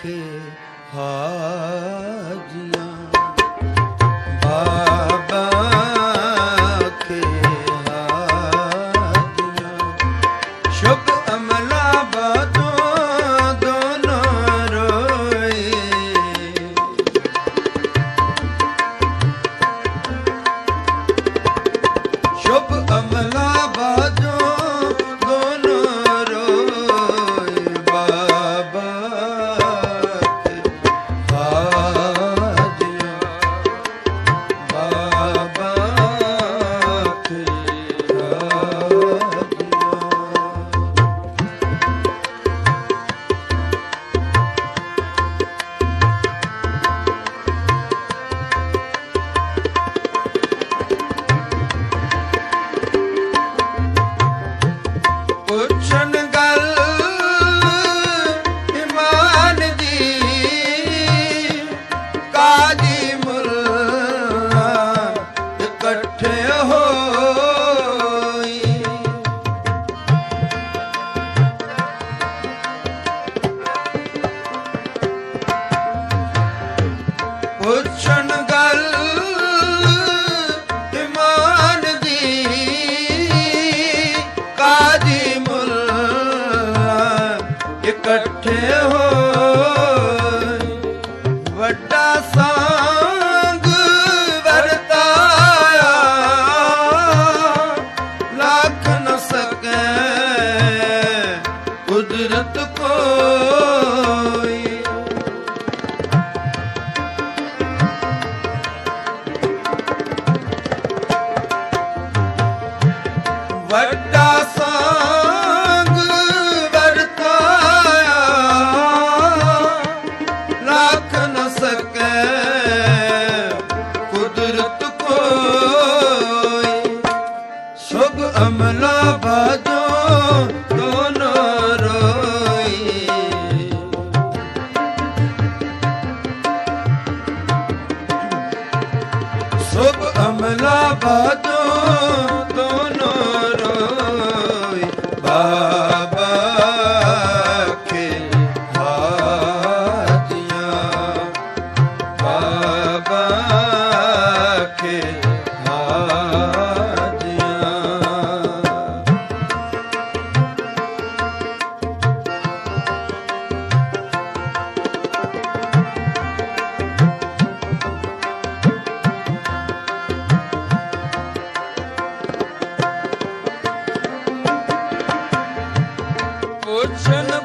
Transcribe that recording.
ਆਖੇ ਹਾਜੀਆਂ ਬਾਬਾ ਪੁੱਛਣ ਗੱਲ ਇਮਾਨ ਦੀ ਕਾਜੀ ਮੁੱਲ ਇਕੱਠੇ ਹੋ ਵੱਡਾ ਸੰਗ ਵਰਤਾਇਆ। ਰੱਖ ਨ ਸਕੈ ਕੁਦਰਤ ਕੋਈ। ਸ਼ੁਭ ਅਮਲਾ ਬਾਜੋ ਦੋਨੋ ਰੋਈ। ਸੁਭ ਅਮਲਾ ਬਾਜੋ would send